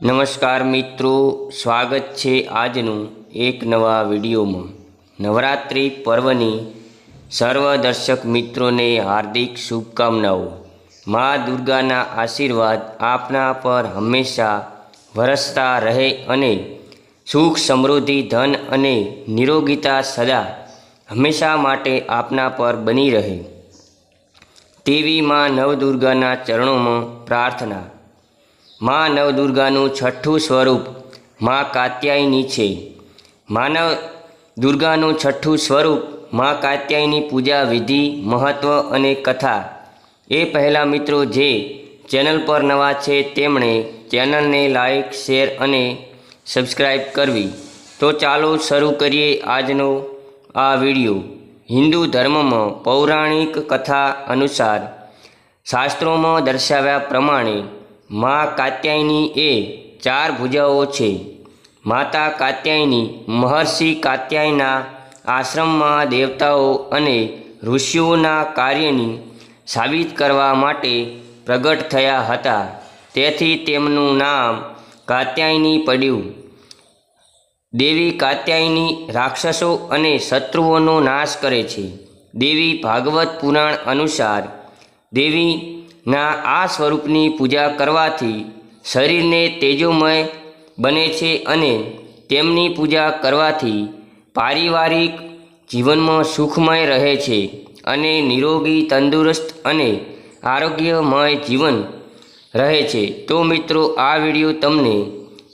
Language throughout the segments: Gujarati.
નમસ્કાર મિત્રો, સ્વાગત છે આજનું એક નવા વિડીયોમાં. નવરાત્રિ પર્વની સર્વ દર્શક મિત્રોને હાર્દિક શુભકામનાઓ. મા દુર્ગાના આશીર્વાદ આપના પર હંમેશા વરસતા રહે અને સુખ સમૃદ્ધિ, ધન અને નિરોગીતા સદા હંમેશા માટે આપના પર બની રહે. તેવી માં નવદુર્ગાના ચરણોમાં પ્રાર્થના માં નવદુર્ગાનું છઠ્ઠું સ્વરૂપ, માં કાત્યાયની છે. માનવ દુર્ગાનું છઠ્ઠું સ્વરૂપ, માં કાત્યાયની પૂજા વિધિ મહત્ત્વ અને કથા. એ પહેલાં મિત્રો જે ચેનલ પર નવા છે તેમણે ચેનલને લાઇક શેર અને સબસ્ક્રાઈબ કરવી. તો ચાલો શરૂ કરીએ આજનો આ વીડિયો. હિન્દુ ધર્મમાં પૌરાણિક કથા અનુસાર શાસ્ત્રોમાં દર્શાવ્યા પ્રમાણે મા કાત્યાયની એ ચાર ભુજાઓ છે. માતા કાત્યાયની, મહર્ષિ કાત્યાયના આશ્રમમાં દેવતાઓ અને ઋષિઓના કાર્યની સાબિત કરવા માટે પ્રગટ થયા હતા. તેથી તેમનું નામ કાત્યાયની પડ્યું. દેવી કાત્યાયની રાક્ષસો અને શત્રુઓનો નાશ કરે છે. દેવી ભાગવત પુરાણ અનુસાર દેવીના આ સ્વરૂપની પૂજા કરવાથી શરીરને તેજોમય બને છે અને તેમની પૂજા કરવાથી પારિવારિક જીવનમાં સુખમય રહે છે અને નિરોગી, તંદુરસ્ત અને આરોગ્યમય જીવન રહે છે. તો મિત્રો, આ વીડિયો તમને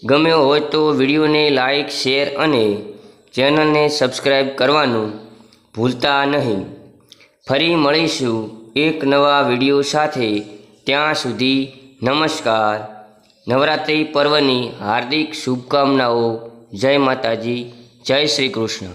ગમ્યો હોય તો વિડીયોને લાઈક, શેર અને ચેનલને સબસ્ક્રાઈબ કરવાનું ભૂલતા નહીં. ફરી મળીશું એક નવા વીડિયો સાથે. ત્યાં સુધી નમસ્કાર. નવરાત્રિ પર્વની હાર્દિક શુભકામનાઓ. જય માતાજી. જય શ્રી કૃષ્ણ.